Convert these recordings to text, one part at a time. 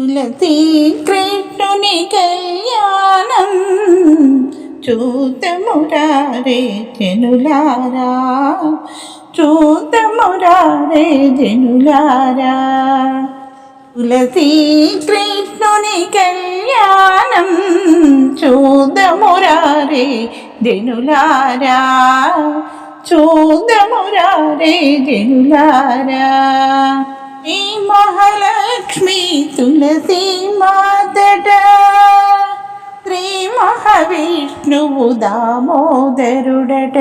తులసి కృష్ణుని కళ్యాణం చూతమురారే జనులారా చూతమురారే జనులారా. తులసి కృష్ణుని కళ్యాణం చూదమురారే జనులారా చూదమురారే జనులారా. ఈ లక్ష్మీ తులసి మాతట శ్రీ మహావిష్ణువు దామోదరుడట.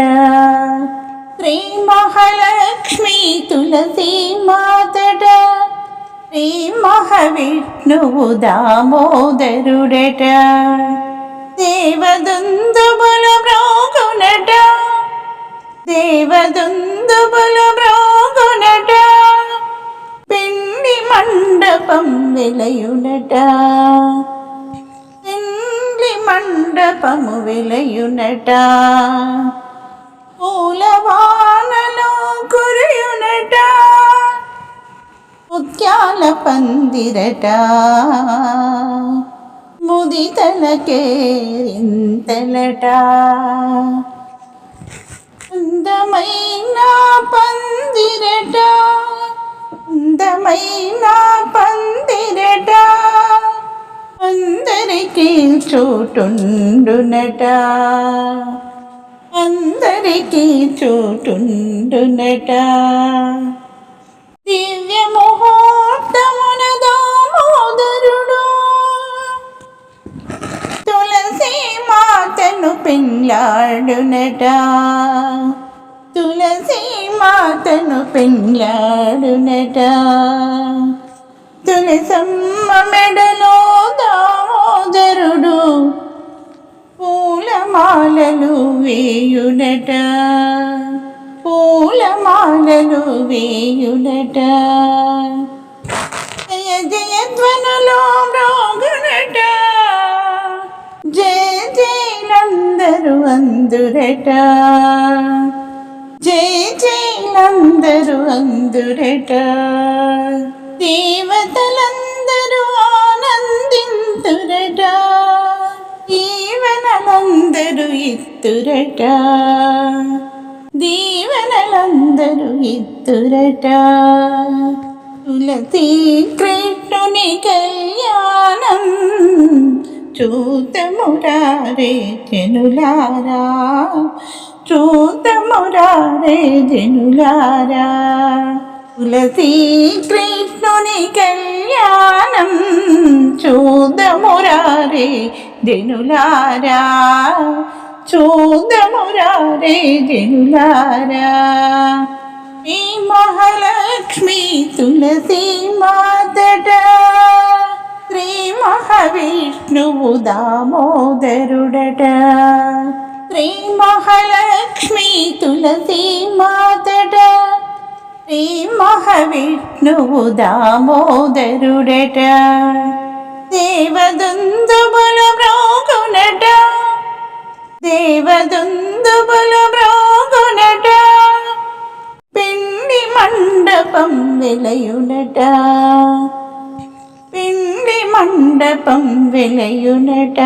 శ్రీ మహాలక్ష్మి తులసి మాతట శ్రీ మహావిష్ణువు దామోదరుడట. దేవదుందుబుల బ్రోగునట దేవదుందుబుల వెలయునట. పిండి మండపము వెలయునట. పూలవానలో కురయునట. ముత్యాల పందిరట. ముదితలకేరింతలట. అందమైన పందిరట. చూటుండునట. అందరికీ చూటుండునట. దివ్య ముహూర్తమున దామోదరుడు తులసి మాతను పెళ్ళాడునట తులసి మాతను పెళ్ళాడునట తులసమ్మ మెడలో దా పూలమాలలు వేయునట జయ జయధ్వనులో మ్రోగునట జయ జయలందరూ అందురట. జయ జయలందరూ అందురట. దేవతలందరూ ఆనందింతురట. దీవెనలందరూ ఇత్తురట దీవెనలందరూ తులసి కృష్ణుని కళ్యాణం చూతమురారే జనులారా. చూతమురారే జనులారా. తులసి కృష్ణుని కళ్యాణం చూదమురారే జనులారా. చూదమురారే జనులారా. ఈ మహాలక్ష్మి తులసి మాతట. శ్రీ మహావిష్ణువు దామోదరుడట. శ్రీ మహాలక్ష్మి తులసి మాతట. శ్రీ మహావిష్ణువు దామోదరుడట. దేవదుందుబుల బ్రోగునట దేవదుందుబుల బ్రో మండపం వెలయునట. పిండి మండపం వెలయునట.